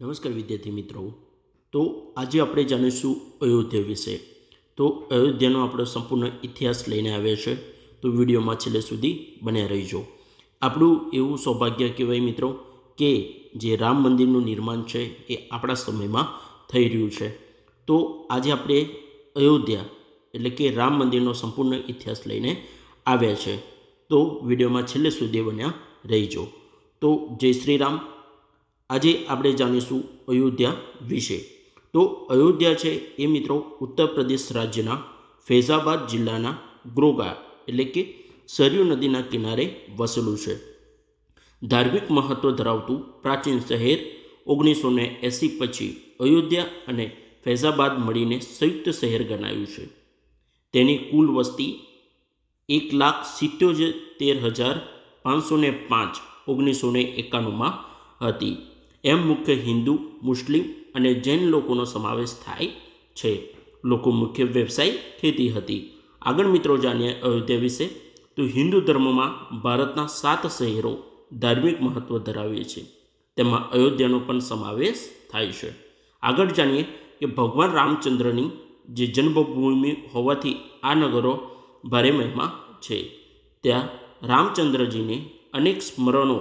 નમસ્કાર વિદ્યાર્થી મિત્રો. તો આજે આપણે જાણીશું અયોધ્યા વિશે. તો અયોધ્યાનો આપણો સંપૂર્ણ ઇતિહાસ લઈને આવ્યા છે. તો વિડીયોમાં છેલ્લે સુધી બન્યા રહીજો. આપણું એવું સૌભાગ્ય કહેવાય મિત્રો કે જે રામ મંદિરનું નિર્માણ છે એ આપણા સમયમાં થઈ રહ્યું છે. તો આજે આપણે અયોધ્યા એટલે કે રામ મંદિરનો સંપૂર્ણ ઇતિહાસ લઈને આવ્યા છે. તો વિડીયોમાં છેલ્લે સુધી બન્યા રહીજો. તો જય શ્રી રામ. આજે આપણે જાણીશું અયોધ્યા વિશે. તો અયોધ્યા છે એ મિત્રો ઉત્તર પ્રદેશ રાજ્યના ફૈઝાબાદ જિલ્લાના ગ્રોગા એટલે કે સરયુ નદીના કિનારે વસેલું છે. ધાર્મિક મહત્ત્વ ધરાવતું પ્રાચીન શહેર ઓગણીસો ને એંસી પછી અયોધ્યા અને ફૈઝાબાદ મળીને સંયુક્ત શહેર ગણાયું છે. તેની કુલ વસ્તી એક લાખ સિત્યોતેર હજાર પાંચસો ને પાંચ ઓગણીસો ને એકાણુંમાં હતી. એમ મુખ્ય હિન્દુ, મુસ્લિમ અને જૈન લોકોનો સમાવેશ થાય છે. લોકો મુખ્ય વ્યવસાય ખેતી હતી. આગળ મિત્રો જાણીએ અયોધ્યા વિશે, તો હિન્દુ ધર્મમાં ભારતના સાત શહેરો ધાર્મિક મહત્ત્વ ધરાવે છે તેમાં અયોધ્યાનો પણ સમાવેશ થાય છે. આગળ જાણીએ કે ભગવાન રામચંદ્રની જે જન્મભૂમિ હોવાથી આ નગરો ભારે મહિમા છે. ત્યાં રામચંદ્રજીને અનેક સ્મરણો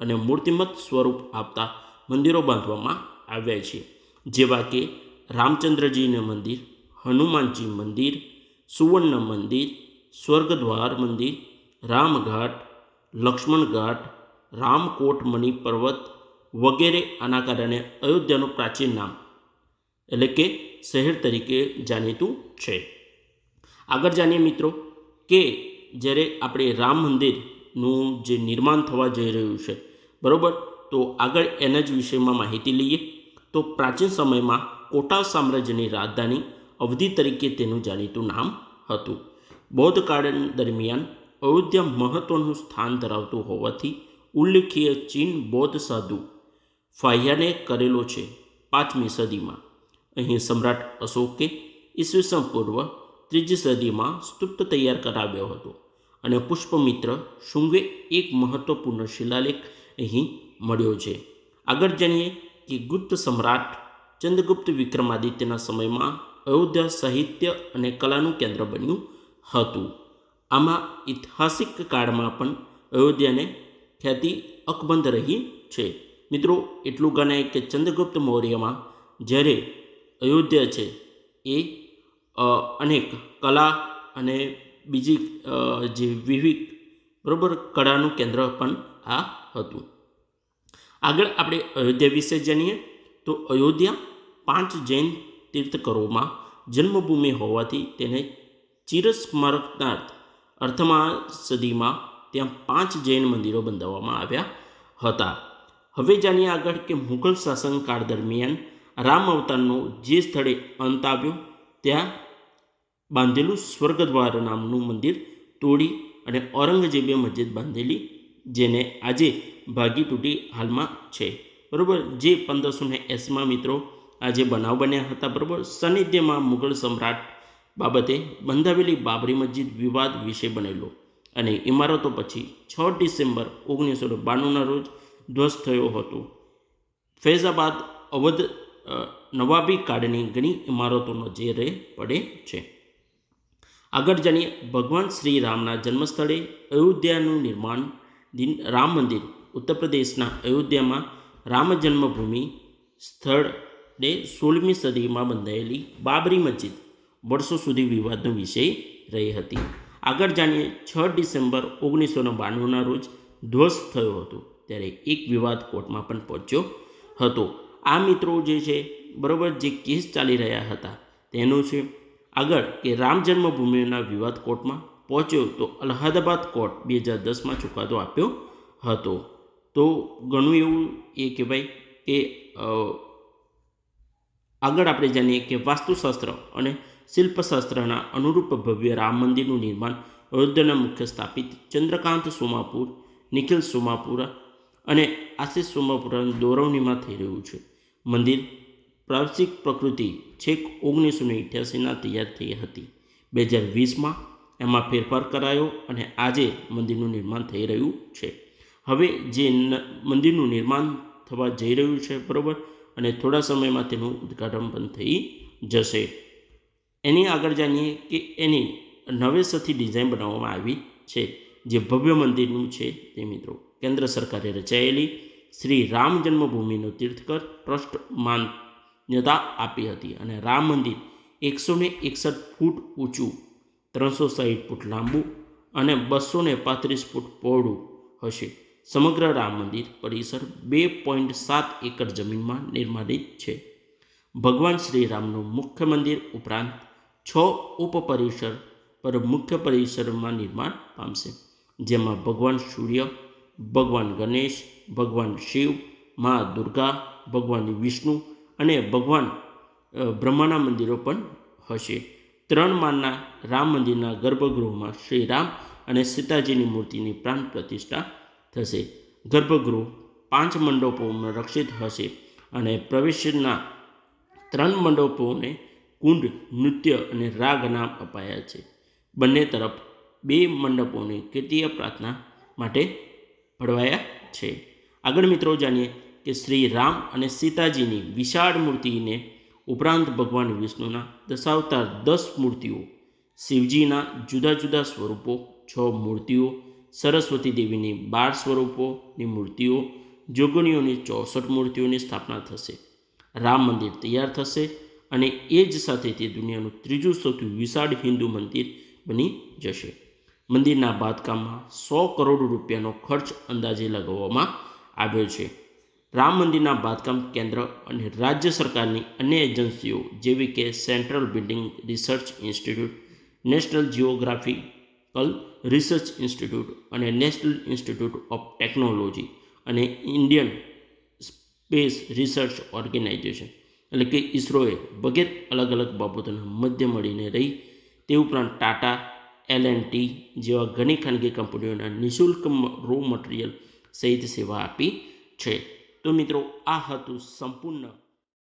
અને મૂર્તિમત સ્વરૂપ આપતા મંદિરો બાંધવામાં આવ્યા છે. જેવા કે રામચંદ્રજીનું મંદિર, હનુમાનજી મંદિર, સુવર્ણ મંદિર, સ્વર્ગદ્વાર મંદિર, રામઘાટ, લક્ષ્મણ ઘાટ, રામકોટ મણિ પર્વત વગેરે આના કારણે અયોધ્યાનું પ્રાચીન નામ, એટલે કે શહેર તરીકે જાણીતું છે. આગળ જાણીએ મિત્રો કે જ્યારે આપણે રામ મંદિરનું જે નિર્માણ થવા જઈ રહ્યું છે, બરાબર? તો આગળ એના જ વિષયમાં માહિતી લઈએ. તો પ્રાચીન સમયમાં કોટા સામ્રાજ્યની રાજધાની અવધિ તરીકે તેનું જાણીતું નામ હતું. બૌદ્ધ કાળ દરમિયાન અયોધ્યા મહત્ત્વનું સ્થાન ધરાવતું હોવાથી ઉલ્લેખીય ચીન બૌદ્ધ સાધુ ફાહ્યાને કરેલો છે પાંચમી સદીમાં. અહીં સમ્રાટ અશોકે ઈસવીસન પૂર્વ ત્રીજી સદીમાં સ્તુપ્ત તૈયાર કરાવ્યો હતો અને પુષ્પમિત્ર શુંગે એક મહત્વપૂર્ણ શિલાલેખ અહીં મળ્યો છે. આગળ જાણીએ કે ગુપ્ત સમ્રાટ ચંદ્રગુપ્ત વિક્રમાદિત્યના સમયમાં અયોધ્યા સાહિત્ય અને કલાનું કેન્દ્ર બન્યું હતું. આમાં ઐતિહાસિક કાળમાં પણ અયોધ્યાને ખ્યાતિ અકબંધ રહી છે. મિત્રો, એટલું ગણાય કે ચંદ્રગુપ્ત મૌર્યમાં જ્યારે અયોધ્યા છે એ અનેક કલા અને બીજી જે વિવિધ, બરાબર, કળાનું કેન્દ્ર પણ આ હતું. આગળ આપણે અયોધ્યા વિશે જાણીએ તો અયોધ્યા પાંચ જૈન તીર્થકરોમાં જન્મભૂમિ હોવાથી તેને ચિરસ્મારકનાર્થ અર્થમાં સદીમાં ત્યાં પાંચ જૈન મંદિરો બંધાવવામાં આવ્યા હતા. હવે જાણીએ આગળ કે મુઘલ શાસનકાળ દરમિયાન રામ અવતારનો જે સ્થળે અંત આવ્યો, ત્યાં બાંધેલું સ્વર્ગદ્વાર નામનું મંદિર તોડી અને ઔરંગઝેબે મસ્જિદ બાંધેલી જેને આજે ભાગી તૂટી હાલમાં છે. બરાબર? જે પંદરસો ને એંસીમાં મિત્રો આજે બનાવ બન્યા હતા, બરાબર? સાનિધ્યમાં મુઘલ સમ્રાટ બાબતે બંધાવેલી બાબરી મસ્જિદ વિવાદ વિશે બનેલો. અને ઇમારતો પછી છ ડિસેમ્બર ઓગણીસો બાણુંના રોજ ધ્વસ્ત થયો હતો. ફૈઝાબાદ અવધ નવાબી કાળની ઘણી ઇમારતોનો જે પડે છે. આગળ જાણીએ ભગવાન શ્રી રામના જન્મસ્થળે અયોધ્યાનું નિર્માણ દિન રામ મંદિર, ઉત્તર પ્રદેશના અયોધ્યામાં રામ જન્મભૂમિ સ્થળે સોળમી સદીમાં બંધાયેલી બાબરી મસ્જિદ વર્ષો સુધી વિવાદનો વિષય રહી હતી. આગળ જાણીએ છ ડિસેમ્બર ઓગણીસો બાણુંના રોજ ધ્વસ્ત થયો હતો, ત્યારે એક વિવાદ કોર્ટમાં પણ પહોંચ્યો હતો. આ મિત્રો જે છે, બરાબર જે કેસ ચાલી રહ્યા હતા, તેનું છે આગળ કે રામ જન્મભૂમિના વિવાદ કોર્ટમાં પહોંચ્યો તો અલ્હાદાબાદ કોર્ટ બે હજાર દસમાં ચુકાદો આપ્યો હતો. તો ઘણું એવું એ કહેવાય કે આગળ આપણે જાણીએ કે વાસ્તુશાસ્ત્ર અને શિલ્પશાસ્ત્રના અનુરૂપ ભવ્ય રામ મંદિરનું નિર્માણ અયોધ્યાના મુખ્ય સ્થાપિત ચંદ્રકાંત સોમાપુર, નિખિલ સોમાપુરા અને આશિષ સોમાપુરાની દોરવણીમાં થઈ રહ્યું છે. મંદિર પ્રાવસિક પ્રકૃતિ છેક ઓગણીસો ને અઠ્યાસીના તૈયાર થઈ હતી. બે હજાર વીસમાં એમાં ફેરફાર કરાયો અને આજે મંદિરનું નિર્માણ થઈ રહ્યું છે. હવે જે મંદિરનું નિર્માણ થવા જઈ રહ્યું છે, બરાબર? અને થોડા સમયમાં તેનું ઉદ્ઘાટન પણ થઈ જશે. એની આગળ જાણીએ કે એની નવેસરથી ડિઝાઇન બનાવવામાં આવી છે, જે ભવ્ય મંદિરનું છે તે મિત્રો. કેન્દ્ર સરકારે રચાયેલી શ્રી રામ જન્મભૂમિનો તીર્થકર ટ્રસ્ટ માન્યતા આપી હતી અને રામ મંદિર એકસો એકસઠ ફૂટ ઊંચું ત્રણસો સાહીઠ ફૂટ લાંબુ અને બસો ને પાંત્રીસ ફૂટ પહોળું હશે. સમગ્ર રામ મંદિર પરિસર બે પોઈન્ટ સાત એકર જમીનમાં નિર્માણિત છે. ભગવાન શ્રી રામનું મુખ્ય મંદિર ઉપરાંત છ ઉપપરિસર પર મુખ્ય પરિસરમાં નિર્માણ પામશે. જેમાં ભગવાન સૂર્ય, ભગવાન ગણેશ, ભગવાન શિવ, મા દુર્ગા, ભગવાન વિષ્ણુ અને ભગવાન બ્રહ્માના મંદિરો પણ હશે. ત્રણ માળના રામ મંદિરના ગર્ભગૃહમાં શ્રી રામ અને સીતાજીની મૂર્તિની પ્રાણ પ્રતિષ્ઠા થશે. ગર્ભગૃહ પાંચ મંડપોમાં રક્ષિત હશે અને પ્રવેશના ત્રણ મંડપોને કુંડ, નૃત્ય અને રાગ નામ અપાયા છે. બંને તરફ બે મંડપોને કીર્તિય પ્રાર્થના માટે ભળવાયા છે. આગળ મિત્રો જાણીએ કે શ્રી રામ અને સીતાજીની વિશાળ મૂર્તિને ઉપરાંત ભગવાન વિષ્ણુના દશાવતાર દસ મૂર્તિઓ, શિવજીના જુદા જુદા સ્વરૂપો, છ મૂર્તિઓ, સરસ્વતી દેવીની બાર સ્વરૂપોની મૂર્તિઓ, જોગણીઓની ચોસઠ મૂર્તિઓની સ્થાપના થશે. રામ મંદિર તૈયાર થશે અને એ જ સાથે તે દુનિયાનું ત્રીજું સૌથી વિશાળ હિન્દુ મંદિર બની જશે. મંદિરના બાંધકામમાં સો કરોડ રૂપિયાનો ખર્ચ અંદાજે લગાવવામાં આવ્યો છે. રામ મંદિરના બાંધકામ કેન્દ્ર અને રાજ્ય સરકારની અન્ય એજન્સીઓ જેવી કે central building research institute, national geographical research institute અને નેશનલ ઇન્સ્ટિટ્યૂટ ઓફ ટેકનોલોજી અને ઇન્ડિયન સ્પેસ રિસર્ચ ઓર્ગેનાઇઝેશન. એટલે કે ઇસરોએ વગેરે અલગ અલગ બાબતોના મધ્ય મળીને રહી તે ઉપરાંત ટાટા, એલ એન્ડ ટી જેવા ઘણી ખાનગી કંપનીઓના નિઃશુલ્ક રો મટીરિયલ સહિત સેવા આપી છે. તો મિત્રો આ હતું સંપૂર્ણ